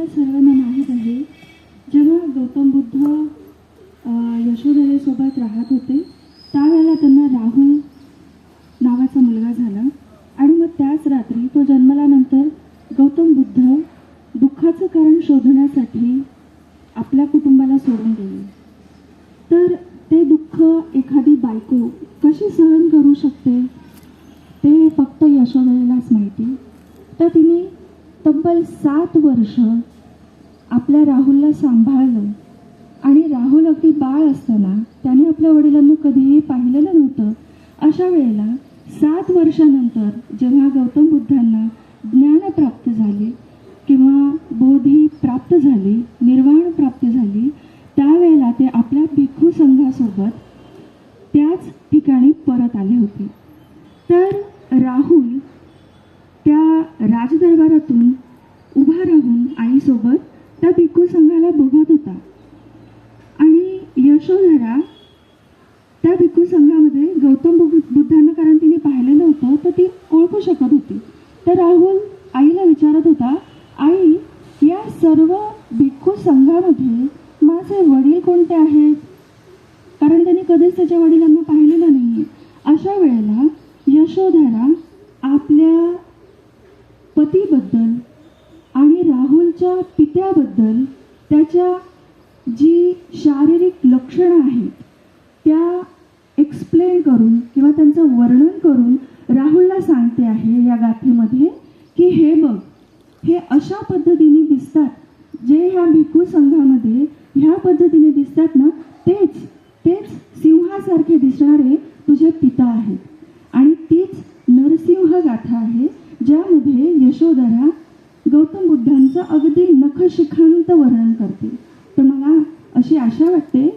आपल्याला सर्वांना माहीत आहे जेव्हा गौतम बुद्ध यशोधरेसोबत राहत होते त्यावेळेला त्यांना राहुल नावाचा मुलगा झाला. आणि मग त्याच रात्री तो जन्मल्यानंतर गौतम बुद्ध दुःखाचं कारण शोधण्यासाठी आपल्या कुटुंबाला सोडून गेले. तर ते दुःख एखादी बायको कशी सहन करू शकते ते फक्त यशोधरेलाच माहिती तर तिने तब्बल सात वर्ष आपल्या राहुलला सांभाळलं. आणि राहुल अगदी बाळ असताना त्याने आपल्या वडिलांना कधीही पाहिलेलं नव्हतं. अशा वेळेला सात वर्षानंतर जेव्हा गौतम बुद्धांना ज्ञान प्राप्त झाले किंवा बोधी प्राप्त झाली निर्वाण प्राप्त झाली त्यावेळेला ते आपल्या भिक्खू संघासोबत त्याच ठिकाणी परत आले होते तर राहुल त्या राजदरबारातून उभा राहून आईसोबत त्या भिक्खू संघाला बघत होता आणि यशोधरा त्या भिक्खू संघामध्ये गौतम बुद्धांना कारण तिने पाहिलेलं होतं तर ती ओळखू शकत होती. तर राहुल आईला विचारत होता आई या सर्व भिक्खू संघामध्ये माझे वडील कोणते आहेत? कारण त्यांनी कधीच त्याच्या वडिलांना पाहिलेलं नाही अशा वेळेला यशोधरा आपल्या पतीबद्दल आणि राहुलच्या पित्याबद्दल त्याच्या जी शारीरिक लक्षणं आहेत त्या एक्सप्लेन करून किंवा त्यांचं वर्णन करून राहुलला सांगते आहे या गाथेमध्ये की हे बघ हे अशा पद्धतीने दिसतात जे ह्या भिक्खू संघामध्ये ह्या पद्धतीने दिसतात ना तेच तेच सिंहासारखे दिसणारे तुझे पिता आहेत. आणि तीच नरसिंह गाथा आहे ज्यामध्ये यशोधरा गौतम बुद्धांचं अगदी नखशिखांत वर्णन करते. तर मला अशी आशा वाटते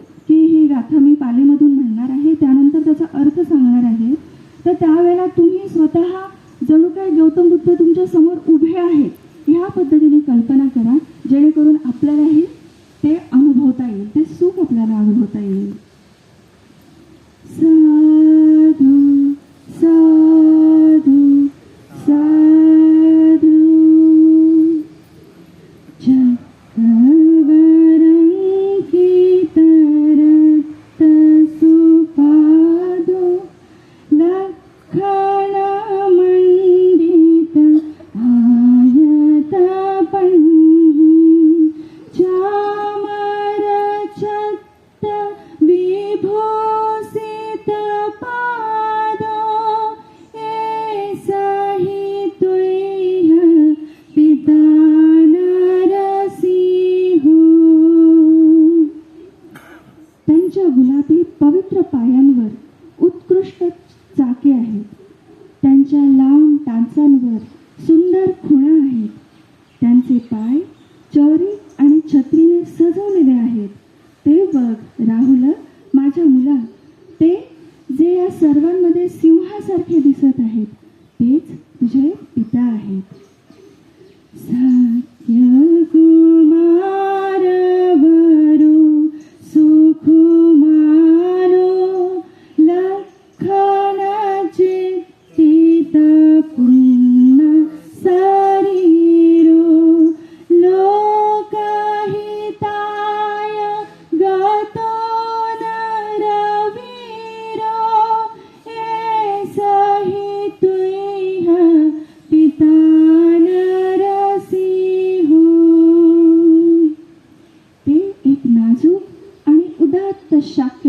ஆசான்வார் சுந்தர் Russia.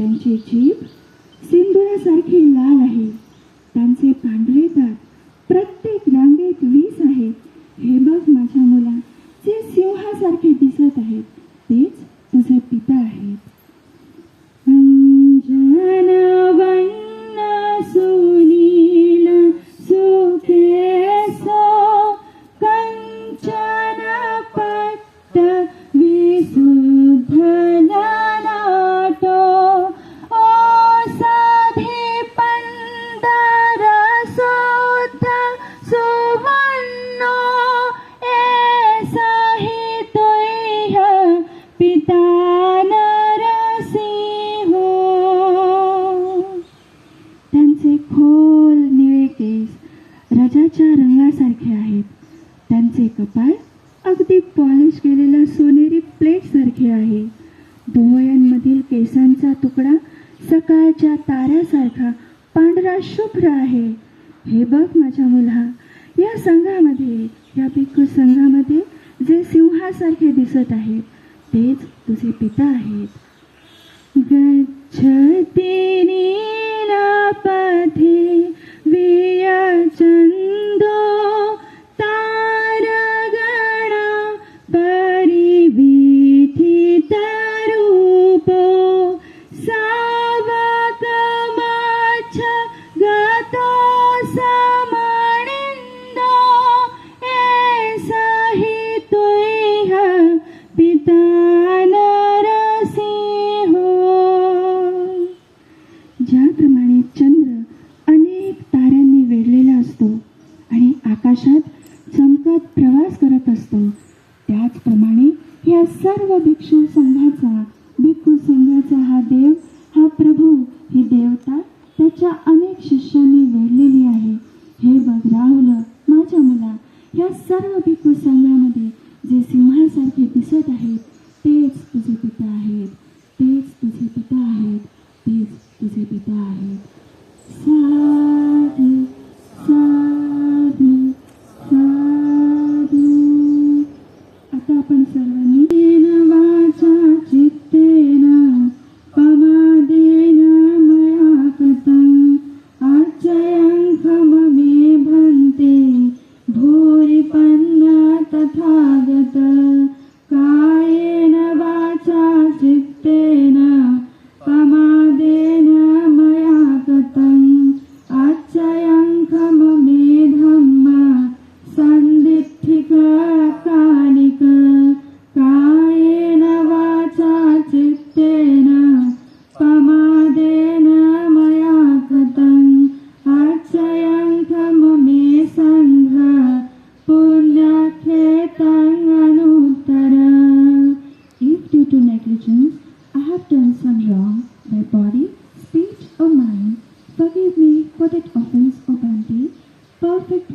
त्यांची जीभ सिंदुरासारखी लाल आहे. गच्छति नीलपथे for that offense, O Bhante, perfect